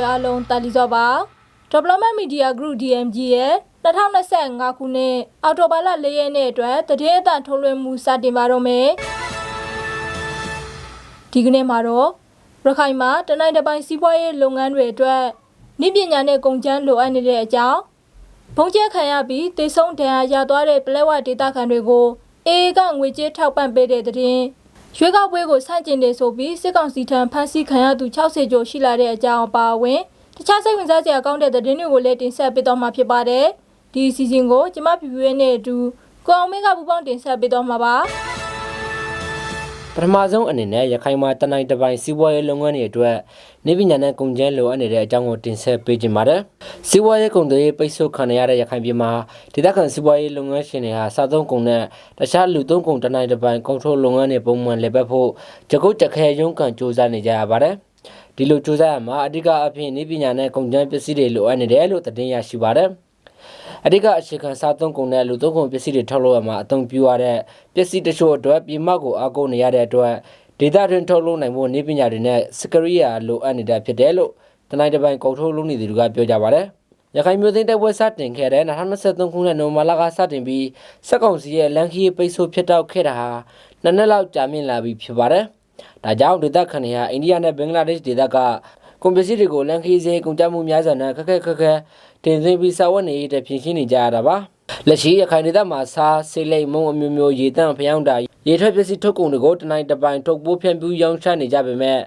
ရှင်တွေအားလုံးတာလီစောပါ Development Media Group DMG ရဲ့2025ခုနှစ်အောက်တိုဘာလ4ရက်နေ့အတွက်တည်င်းအတန်ထုတ်လွှင့်မှုစတင်ပါတော့မယ်ဒီကနေ့မှာတော့ရခိုင်မှာတနိုင်တစ်ပိုင်းစီးပွားရေးလုပ်ငန်းတွေအတွက်နည်းပညာနဲ့ကုန်ကျန်းလိုအပ်နေတဲ့အကြောင်းဘုံကျဲခံရပြီးတေဆုံးဒဏ်ရာရသွားတဲ့ပလက်ဝဒေတာခံတွေကိုအေးကငွေကြေးထောက်ပံ့ပေးတဲ့တဲ့င်း ရွေးကောက်ပွဲကိုစတင်နေဆိုပြီးစစ်ကောင်စီထံဖမ်းဆီးခံရသူ60ကျော်ရှိလာတဲ့အကြောင်းအပါအဝင်တခြားစိတ်ဝင်စားစရာကောင်းတဲ့သတင်းတွေကိုလည်းတင်ဆက်ပေးသွားမှာဖြစ်ပါတယ်။ဒီအစီအစဉ်ကိုကျမပြပြရဲ့နဲ့အတူကိုအောင်မင်းကပူပေါင်းတင်ဆက်ပေးသွားမှာပါ။ပ ထမဆုံးအနေနဲ့ရခိုင်မှာတနိုင်တစ်ပိုင်းစီးပွားရေးလုပ်ငန်းတွေအတွက်နေပညာနဲ့ကုန်ကျန်းလိုအပ်နေတဲ့အကြောင်းကိုတင်ဆက်ပေးခြင်းပါတယ်။စီးပွားရေးကုန်သွယ်ရေးပိတ်ဆို့ခံရတဲ့ရခိုင်ပြည်မှာဒေသခံစီးပွားရေးလုပ်ငန်းရှင်တွေဟာစားသုံးကုန်နဲ့တခြားလူသုံးကုန်တနိုင်တစ်ပိုင်းကုန်ထုတ်လုပ်ငန်းတွေပုံမှန်လည်ပတ်ဖို့ကြကုတ်တခဲရုံးကန်စူးစမ်းနေကြရပါတယ်။ဒီလိုစူးစမ်းရမှာအဓိကအဖြစ်နေပညာနဲ့ကုန်ကျန်းပစ္စည်းတွေလိုအပ်နေတယ်လို့သတင်းရရှိပါတယ်။ အဓိကအခြေခံစားသုံးကုန်တဲ့လူသုံးကုန်ပစ္စည်းတွေထုတ်လုပ်ရမှာအသုံးပြုရတဲ့ပစ္စည်းတချို့အတွက်ပြည်မကိုအားကိုးနေရတဲ့အတွက်ဒေတာတွင်ထုတ်လုပ်နိုင်ဖို့နည်းပညာတွေနဲ့စကရိယာလိုအပ်နေတာဖြစ်တယ်လို့တနိုင်တစ်ပိုင်းကုန်ထုတ်လုပ်နေသူတွေကပြောကြပါတယ်။ရခိုင်မြို့သိမ်းတိုက်ပွဲစတင်ခဲ့တဲ့2023ခုနှစ်နိုဝင်ဘာလကစတင်ပြီးစက်ကောင်စီရဲ့လန်ခီပိတ်ဆို့ဖြစ်တော့ခဲ့တာဟာနှစ်နှစ်လောက်ကြာမြင့်လာပြီဖြစ်ပါတယ်။ဒါကြောင့်ဒေသခံတွေဟာအိန္ဒိယနဲ့ဘင်္ဂလားဒေ့ရှ်ဒေသကကုန်ပစ္စည်းတွေကိုလန်ခီစေကုန်ကြမှုများစွာနဲ့ခက်ခက်ခက်ခက် တင်သွင်းပြီးစာဝတ်နေရေးတဲ့ပြင်ရှင်းနေကြရတာပါလက်ရှိရခိုင်ဒေသမှာစားဆေးလိမ်မုံအမျိုးမျိုးရေတန့်ဖျောင်းတာရေထွက်ပစ္စည်းထုတ်ကုန်တွေကိုတနိုင်တပိုင်းထုတ်ပိုးဖြန့်ဖြူးရောင်းချနေကြပေမဲ့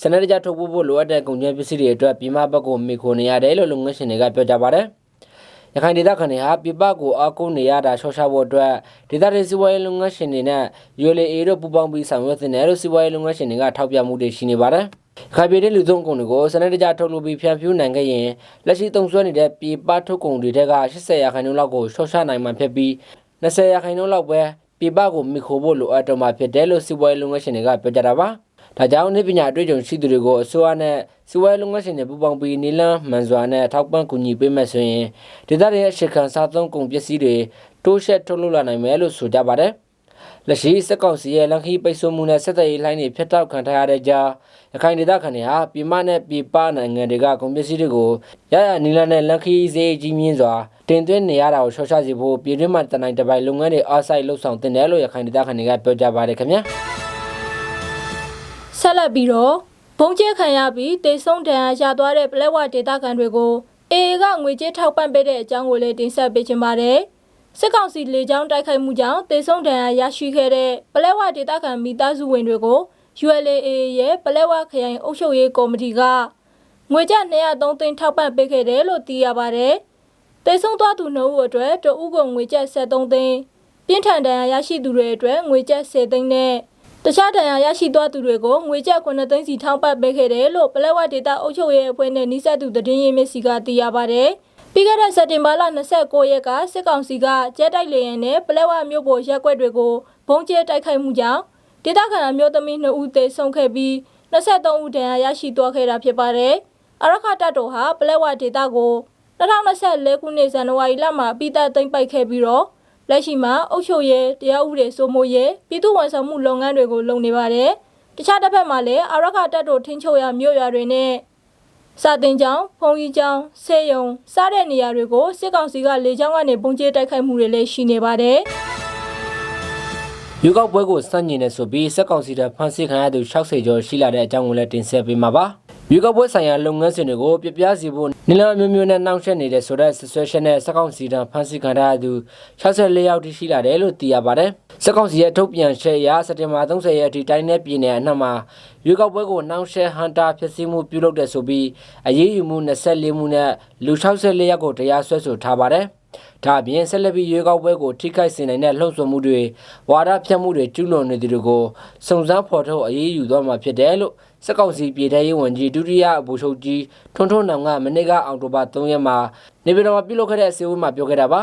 စနစ်တကျထုတ်ပိုးဖို့လိုအပ်တဲ့ကုန်ကျန်းပစ္စည်းတွေအတွက်ပြည်မဘက်ကိုမိခိုနေရတယ်လို့လုပ်ငန်းရှင်တွေကပြောကြပါတယ်ရခိုင်ဒေသခံတွေဟာပြပကိုအကုန်းနေရတာရှော့ချဖို့အတွက်ဒေသတွေစီးပွားရေးလုပ်ငန်းရှင်တွေနဲ့ရွေလီအေတို့ပူးပေါင်းပြီးဆောင်ရွက်နေတယ်လို့စီးပွားရေးလုပ်ငန်းရှင်တွေကထောက်ပြမှုတွေရှိနေပါတယ်။ ခိုင်ပြည်တဲ့လူသုံးကုန်တွေကိုစနစ်တကျထုတ်လုပ်ပြီးဖြန့်ဖြူးနိုင်ခဲ့ရင်လက်ရှိသုံးစွဲနေတဲ့ပြည်ပထုတ်ကုန်တွေထက်က80ရာခိုင်နှုန်းလောက်ကိုရှော့ချနိုင်မှာဖြစ်ပြီး20ရာခိုင်နှုန်းလောက်ပဲပြည်ပကိုမိခိုဖို့လိုအပ်တော့မှာဖြစ်တယ်လို့စီးပွားရေးလုပ်ငန်းရှင်တွေကပြောကြတာပါ။ဒါကြောင့်နေပညာအတွေ့အကြုံရှိသူတွေကိုအစိုးရနဲ့စီးပွားရေးလုပ်ငန်းရှင်တွေပူးပေါင်းပြီးနီလန်းမှန်စွာနဲ့ထောက်ပံ့ကူညီပေးမယ်ဆိုရင်ဒေသတွေရဲ့ရှေ့ခံစားသုံးကုန်ပစ္စည်းတွေတိုးရှက်ထုတ်လုပ်လာနိုင်မယ်လို့ဆိုကြပါတယ်။ လက်ရှိစက်ကောင်စီရဲ့လန်ခီပိတ်ဆို့မှုနဲ့ဆက်သွယ်ရေးလိုင်းတွေဖျက်တောက်ခံထားရတဲ့ကြားရခိုင်ဒေသခံတွေဟာပြည်မနဲ့ပြည်ပနိုင်ငံတွေကကုန်ပစ္စည်းတွေကိုရရနီလန်းနဲ့လန်ခီဈေးကြီးမြင့်စွာတင်သွင်းနေရတာကိုရှော့ချစေဖို့ပြည်တွင်းမှာတနိုင်တပိုင်လုပ်ငန်းတွေအားစိုက်လှုပ်ဆောင်တင်တယ်လို့ရခိုင်ဒေသခံတွေကပြောကြပါတယ်ခင်ဗျာ။ဆက်လက်ပြီးတော့ဘုံကျဲခံရပြီးတေဆုံးဒဏ်ရာရသွားတဲ့ပလက်ဝဒေတာခံတွေကိုအေအေကငွေကြေးထောက်ပံ့ပေးတဲ့အကြောင်းကိုလည်းတင်ဆက်ပေးချင်ပါတယ်။ စစ်ကောင်စီလေကြောင်းတိုက်ခိုက်မှုကြောင့်တေဆုံးဒဏ်ရာရရှိခဲ့တဲ့ပလက်ဝဒေတာခံမိသားစုဝင်တွေကို ULAA ရဲ့ပလက်ဝခရိုင်အုပ်ချုပ်ရေးကော်မတီကငွေကျပ်203သိန်းထောက်ပံ့ပေးခဲ့တယ်လို့သိရပါတယ်။တေဆုံးသွားသူနှုတ်အတွက်တဦးကငွေကျပ်73သိန်းပြင်းထန်ဒဏ်ရာရရှိသူတွေအတွက်ငွေကျပ်10သိန်းနဲ့တခြားဒဏ်ရာရရှိသွားသူတွေကိုငွေကျပ်9သိန်းစီထောက်ပံ့ပေးခဲ့တယ်လို့ပလက်ဝဒေတာအုပ်ချုပ်ရေးအဖွဲ့နဲ့နှိစက်သူသတင်းရင်းမြစ်စီကသိရပါတယ်။ ပြီးခဲ့တဲ့စက်တင်ဘာလ29ရက်ကစစ်ကောင်စီကကျဲတိုက်လေရင်နဲ့ပလက်ဝမြို့ပေါ်ရက်ွက်တွေကိုဘုံကျဲတိုက်ခိုက်မှုကြောင့်ဒေသခံအမျိုးသမီး2ဦးသေဆုံးခဲ့ပြီး23ဦးဒဏ်ရာရရှိသွားခဲ့တာဖြစ်ပါတယ်။အရခတပ်တော်ဟာပလက်ဝဒေတာကို2024ခုနှစ်ဇန်နဝါရီလမှာပြီးသက်သိမ်းပိုက်ခဲ့ပြီးတော့လက်ရှိမှာအုပ်ချုပ်ရေးတရားဥပဒေစိုးမိုးရေးပြည်သူ့ဝန်ဆောင်မှုလုပ်ငန်းတွေကိုလုပ်နေပါတယ်။တခြားတစ်ဖက်မှာလည်းအရခတပ်တော်ထိန်းချုပ်ရာမြို့ရွာတွေနဲ့ စာတင်ကျောင်း၊ဖုန်ကြီးကျောင်း၊ဆေးရုံစတဲ့နေရာတွေကိုစစ်ကောင်စီကလေကြောင်းကနေပုံကျဲတိုက်ခိုက်မှုတွေလည်းရှိနေပါတယ်။ရွေးကောက်ပွဲကိုစန့်ကျင်နေဆိုပြီးစက်ကောင်စီတပ်ဖမ်းဆီးခံရသူ60ကျော်ရှိလာတဲ့အကြောင်းကိုလည်းတင်ဆက်ပေးမှာပါ။ ရွေးကောက်ပွဲဆိုင်ရာလုပ်ငန်းစဉ်တွေကိုပြပြစီဖို့နီလာမျိုးမျိုးနဲ့နှောင့်ယှက်နေတဲ့ဆိုတဲ့ဆဆွဲရှင်းနဲ့စက်ကောင်စီတပ်ဖမ်းဆီးခံရသူ64ယောက်ထိရှိလာတယ်လို့သိရပါတယ်။စက်ကောင်စီရဲ့ထုတ်ပြန်ချက်အရစက်တင်ဘာ30ရက်အထိတိုင်းနယ်ပြည်နယ်အနှံ့မှာရွေးကောက်ပွဲကိုနှောင့်ယှက်ဟန်တာဖြစ်စီမှုပြုလုပ်တဲ့ဆိုပြီးအရေးယူမှု24မှုနဲ့လူ64ယောက်ကိုတရားစွဲဆိုထားပါတယ်။ ဒါအပြင်ဆက်လက်ပြီးရွေးကောက်ပွဲကိုထိခိုက်စေနိုင်တဲ့လှုံ့ဆော်မှုတွေဝါဒဖြန့်မှုတွေကျူးလွန်နေသူတွေကိုစုံစမ်းဖော်ထုတ်အရေးယူသွားမှာဖြစ်တယ်လို့စက်ကောင်စီပြည်ထရေးဝန်ကြီးဒုတိယဗိုလ်ချုပ်ကြီးထွန်းထွန်းနောင်ကမနေ့ကအောက်တိုဘာ3ရက်မှာနေပြည်တော်မှာပြုလုပ်ခဲ့တဲ့အစည်းအဝေးမှာပြောခဲ့တာပါ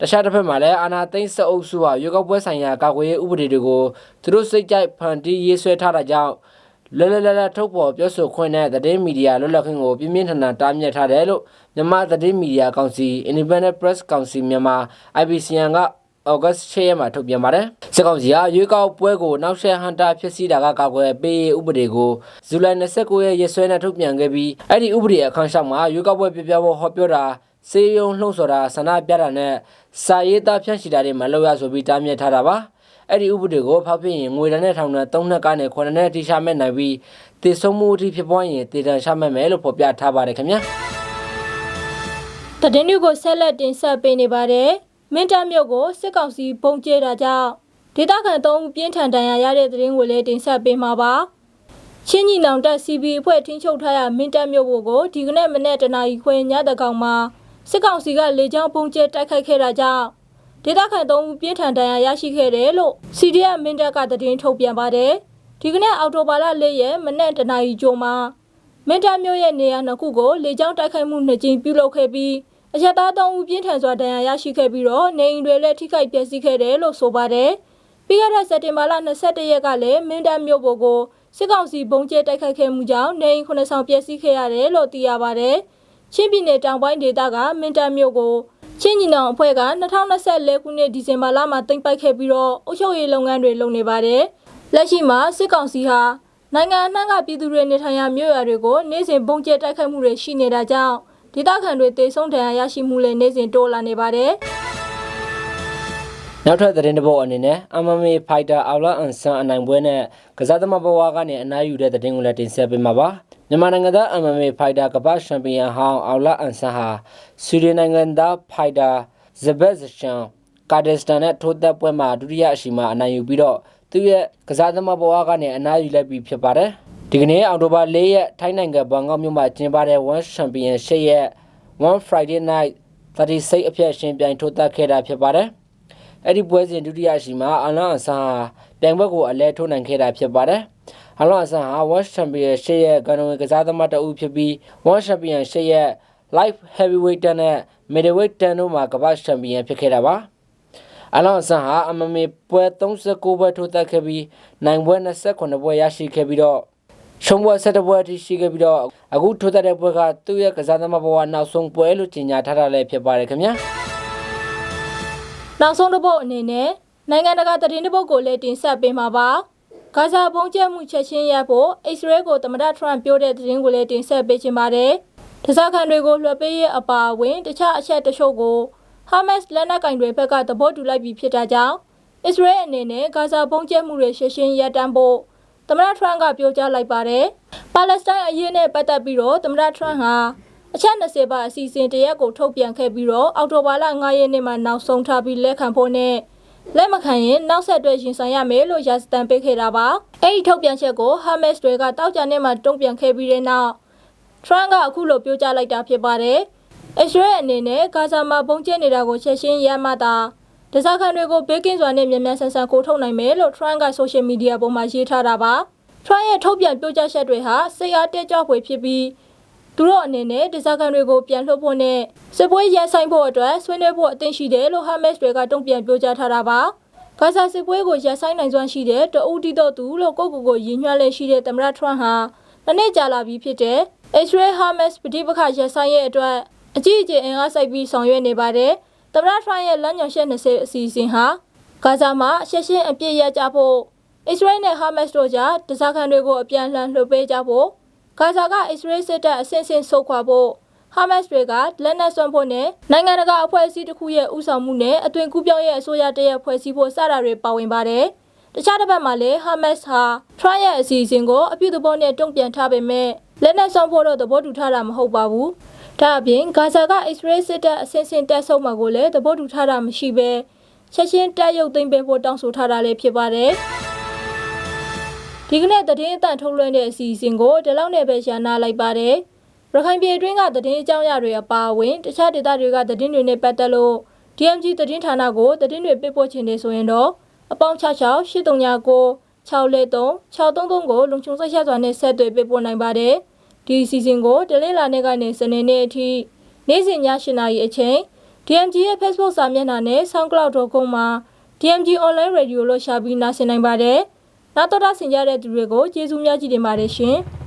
တခြားတစ်ဖက်မှာလည်းအာနာသိန်းစအုပ်စုဟာရွေးကောက်ပွဲဆိုင်ရာကာကွယ်ရေးဥပဒေတွေကိုသူတို့စိတ်ကြိုက်ဖန်တီးရေးဆွဲထားတာကြောင့် လဲလဲလဲလဲထုတ်ပေါ်ပြောဆိုခွင့်နဲ့သတင်းမီဒီယာလွတ်လပ်ခွင့်ကိုပြင်းပြင်းထန်ထန်တားမြစ်ထားတယ်လို့မြန်မာသတင်းမီဒီယာကောင်စီ Independent Press Council မြန်မာ IPCN ကဩဂတ်6ရက်မှာထုတ်ပြန်ပါတယ်စစ်ကောင်စီကရွေးကောက်ပွဲကိုနောက်ဆက်ဟန်တာဖြစ်စီတာကကာကွယ်ပေးရေးဥပဒေကိုဇူလိုင်29ရက်ရက်စွဲနဲ့ထုတ်ပြန်ခဲ့ပြီးအဲ့ဒီဥပဒေအခန်းရှောက်မှာရွေးကောက်ပွဲပြပြဖို့ဟောပြောတာစေယုံလှုံ့ဆော်တာဆန္ဒပြတာနဲ့စာရေးသားဖြန့်ချီတာတွေမလုပ်ရဆိုပြီးတားမြစ်ထားတာပါ အဲ့ဒီဥပဒေကိုဖောက်ပြရင်ငွေဒဏ်နဲ့ထောင်ဒဏ်3နှစ်ကနေ9နှစ်ထိရှာမဲ့နိုင်ပြီးတည်ဆုံမှုအထိဖြစ်ပွားရင်တည်တံရှာမဲ့မယ်လို့ဖော်ပြထားပါတယ်ခင်ဗျာတည်င်းတွေကိုဆက်လက်တင်ဆက်ပေးနေပါတယ်။မင်းတပ်မြို့ကိုစစ်ကောင်စီပုံကျဲတာကြောင့်ဒေသခံသုံးဦးပြင်းထန်ဒဏ်ရာရတဲ့တည်င်းကိုလည်းတင်ဆက်ပေးမှာပါ။ချင်းညီနောင်တပ် CB အဖွဲ့ထင်းချုပ်ထားရမင်းတပ်မြို့ဘို့ကိုဒီကနေ့မနေ့တနာရီခွဲညတကောင်မှာစစ်ကောင်စီကလေကြောင်းပုံကျဲတိုက်ခိုက်ခဲ့တာကြောင့် ဒေသခံသုံးဦးပြင်းထန်ဒဏ်ရာရရှိခဲ့တယ်လို့ CDF မင်းတပ်ကတည်င်းထုတ်ပြန်ပါတယ်။ဒီကနေ့အောက်တိုဘာလ၄ရက်မနေ့တနာရီကျော်မှာမင်းတပ်မြို့ရဲ့နေရာနှစ်ခုကိုလေကြောင်းတိုက်ခိုက်မှုနှစ်ကြိမ်ပြုလုပ်ခဲ့ပြီးအရက်သား၃ဦးပြင်းထန်စွာဒဏ်ရာရရှိခဲ့ပြီးတော့နေအိမ်တွေလည်းထိခိုက်ပျက်စီးခဲ့တယ်လို့ဆိုပါတယ်။ပြီးခဲ့တဲ့စက်တင်ဘာလ22ရက်ကလည်းမင်းတပ်မြို့ပေါ်ကိုစစ်ကောင်စီဘုံကျဲတိုက်ခိုက်ခဲ့မှုကြောင့်နေအိမ်9ဆောင်ပျက်စီးခဲ့ရတယ်လို့သိရပါတယ်။ချင်းပြည်နယ်တောင်ပိုင်းဒေသကမင်းတပ်မြို့ကို ချင်းညီနောင်အဖွဲ့က2024ခုနှစ်ဒီဇင်ဘာလမှာတင်ပိုက်ခဲ့ပြီးတော့အုပ်ချုပ်ရေးလုပ်ငန်းတွေလုပ်နေပါတယ်။လက်ရှိမှာစစ်ကောင်စီဟာနိုင်ငံအနှံ့ကပြည်သူတွေနေထိုင်ရာမြို့ရွာတွေကိုနေ့စဉ်ပုံကျဲတိုက်ခိုက်မှုတွေရှိနေတာကြောင့်ဒေသခံတွေတေဆုံးဒဏ်ရာရရှိမှုလည်းနေ့စဉ်တိုးလာနေပါတယ်။ နောက်ထပ်သတင်းတစ်ပုဒ်အနေနဲ့ MMA Fighter အော်လာအန်ဆန်အနိုင်ပွဲနဲ့ကစားသမားဘဝကနေအနားယူတဲ့သတင်းကိုလည်းတင်ဆက်ပေးမှာပါမြန်မာနိုင်ငံသား MMA Fighter ကမ္ဘာ့ချန်ပီယံဟောင်းအော်လာအန်ဆန်ဟာဆွီဒင်နိုင်ငံသား Fighter ဇဘက်ဇချန်ကာဒစ္စတန်နဲ့ထိုးသက်ပွဲမှာဒုတိယအရှိမအနိုင်ယူပြီးတော့သူ့ရဲ့ကစားသမားဘဝကနေအနားယူလိုက်ပြီးဖြစ်ပါတယ်ဒီကနေ့အောက်တိုဘာ၄ရက်ထိုင်းနိုင်ငံဘန်ကောက်မြို့မှာကျင်းပတဲ့ One Championship ရဲ့ One Friday Night 36အဖြတ်ရှင်ပြိုင်ထိုးသက်ခဲ့တာဖြစ်ပါတယ် အဲ့ဒီပွဲစဉ်ဒုတိယရှိမှာအလောင်းအဆန်ဟာပြိုင်ပွဲကိုအလဲထိုးနိုင်ခဲ့တာဖြစ်ပါတယ်။အလောင်းအဆန်ဟာ World Championship ရဲ့ကန်ဝင်ကစားသမားတအုပ်ဖြစ်ပြီး World Championship ရဲ့ Light Heavyweight နဲ့ Middleweight တန်းတို့မှာကမ္ဘာ့ချန်ပီယံဖြစ်ခဲ့တာပါ။အလောင်းအဆန်ဟာအမမေပွဲ39ပွဲထိုးသက်ခဲ့ပြီးနိုင်ပွဲ28ပွဲရရှိခဲ့ပြီးတော့ရှုံးပွဲ17ပွဲအထိရှိခဲ့ပြီးတော့အခုထိုးသက်တဲ့ပွဲကသူ့ရဲ့ကစားသမားဘဝနောက်ဆုံးပွဲလို့ကြေညာထားတာလည်းဖြစ်ပါတယ်ခင်ဗျာ။ နောက်ဆုံးတစ်ပုတ်အနေနဲ့နိုင်ငံတကာသတင်းတစ်ပုတ်ကိုလည်းတင်ဆက်ပေးမှာပါ။ဂါဇာပုံကျဲမှုချက်ချင်းရပ်ဖို့အစ္စရေးကိုသမ္မတထရန့်ပြောတဲ့သတင်းကိုလည်းတင်ဆက်ပေးချင်ပါတယ်။တစားခံတွေကိုလွှတ်ပေးရေးအပါအဝင်တခြားအချက်တချို့ကိုဟာမတ်စ်လက်နက်ကင်တွေဘက်ကသဘောတူလိုက်ပြီးဖြစ်တာကြောင့်အစ္စရေးအနေနဲ့ဂါဇာပုံကျဲမှုတွေရှင်းရှင်းရပ်တန့်ဖို့သမ္မတထရန့်ကပြောကြားလိုက်ပါတယ်။ပါလက်စတိုင်းအရေးနဲ့ပတ်သက်ပြီးတော့သမ္မတထရန့်ဟာ အချက်20ပါအစီအစဉ်တရက်ကိုထုတ်ပြန်ခဲ့ပြီးတော့အောက်တိုဘာလ9ရက်နေ့မှာနောက်ဆုံးထားပြီးလက်ခံဖို့နဲ့လက်မခံရင်နောက်ဆက်တွဲရင်ဆိုင်ရမယ်လို့ရာဇသံပေးခဲ့တာပါအဲ့ဒီထုတ်ပြန်ချက်ကိုဟာမတ်စ်တွေကတောက်ကြနေ့မှာတုံ့ပြန်ခဲ့ပြီးတဲ့နောက်ထရန့်ကအခုလိုပြောကြားလိုက်တာဖြစ်ပါတယ်အစ္စရေးအနေနဲ့ဂါဇာမှာပုံကျဲနေတာကိုချက်ချင်းရမှသာဒဇာခံတွေကိုဘေးကင်းစွာနဲ့မြန်မြန်ဆန်ဆန်ကိုထုတ်နိုင်မယ်လို့ထရန့်ကဆိုရှယ်မီဒီယာပေါ်မှာရေးထားတာပါထရန့်ရဲ့ထုတ်ပြန်ပြောကြားချက်တွေဟာစိတ်အားတက်ကြွဖွယ်ဖြစ်ပြီး သူတို့အနေနဲ့ဒဇာကန်တွေကိုပြန်လှုပ်ဖို့နဲ့စစ်ပွဲရဆိုင်ဖို့အတွက်ဆွေးနွေးဖို့အသင့်ရှိတယ်လို့ဟာမတ်စ်တွေကတုံ့ပြန်ပြောကြားထားတာပါ။ဂါဇာစစ်ပွဲကိုရဆိုင်နိုင်စွမ်းရှိတဲ့တအူတီတော့သူလို့ကိုယ့်ကိုယ်ကိုရည်ညွှန်းလက်ရှိတဲ့သမ္မတထရန့်ဟာနှစ်နှစ်ကြာလာပြီဖြစ်တဲ့အစ္စရေးဟာမတ်စ်ပဋိပက္ခရဆိုင်ရဲ့အတွက်အကြီးအကျယ်အင်အားစိုက်ပြီးဆောင်ရွက်နေပါတယ်။သမ္မတထရန့်ရဲ့လမ်းညွှန်ချက်20အစီအစဉ်ဟာဂါဇာမှာရှက်ရှင်းအပြစ်ရကြဖို့အစ္စရေးနဲ့ဟာမတ်စ်တို့ကြားဒဇာကန်တွေကိုအပြန်အလှန်လှုပ်ပေးကြဖို့ ဂါဇာကအစ္စရေးစစ်တပ်အဆင့်ဆင့်ဆုတ်ခွာဖို့ဟာမတ်စ်တွေကလက်နက်စွန့်ဖို့နဲ့နိုင်ငံတကာအဖွဲ့အစည်းတစ်ခုရဲ့ဥဆောင်မှုနဲ့အသွင်ကူးပြောင်းရဲ့အစိုးရတရက်ဖွဲ့စည်းဖို့စတာတွေပါဝင်ပါတယ်။တခြားတစ်ပတ်မှာလည်းဟာမတ်စ်ဟာထရန့်ရဲ့အစီအစဉ်ကိုအပြုသဘောနဲ့တုံ့ပြန်ထားပေမဲ့လက်နက်စွန့်ဖို့တော့သဘောတူထားတာမဟုတ်ပါဘူး။ဒါအပြင်ဂါဇာကအစ္စရေးစစ်တပ်အဆင့်ဆင့်တပ်ဆုတ်မှာကိုလည်းသဘောတူထားတာမရှိဘဲချက်ချင်းတပ်ရုပ်သိမ်းပေးဖို့တောင်းဆိုထားတာလည်းဖြစ်ပါတယ်။ ဒီကနေ့သတင်းအတန်ထုတ်လွှင့်တဲ့အစီအစဉ်ကိုဒီလောက်နဲ့ပဲရှာနာလိုက်ပါတယ်။ရခိုင်ပြည်အတွင်းကသတင်းအကြောင်းအရာတွေအပါအဝင်တခြားဒေသတွေကသတင်းတွေနဲ့ပတ်သက်လို့ DMG သတင်းဌာနကိုသတင်းတွေပေးပို့ချင်နေဆိုရင်တော့အပေါင်း66 8339 6let3 633ကိုလုံခြုံစိတ်ရစွာနဲ့ဆက်သွယ်ပေးပို့နိုင်ပါတယ်။ဒီအစီအစဉ်ကိုတလင်းလာနေ့ကနေစနေနေ့အထိနေ့စဉ်ည7:00နာရီအချိန် DMG ရဲ့ Facebook စာမျက်နှာနဲ့ soundcloud.com မှာ DMG online radio လို့ရှာပြီးနားဆင်နိုင်ပါတယ်။ နောက်တော့ဆင်ကြတဲ့သူတွေကိုကျေးဇူးများကြီးတင်ပါတယ်ရှင်။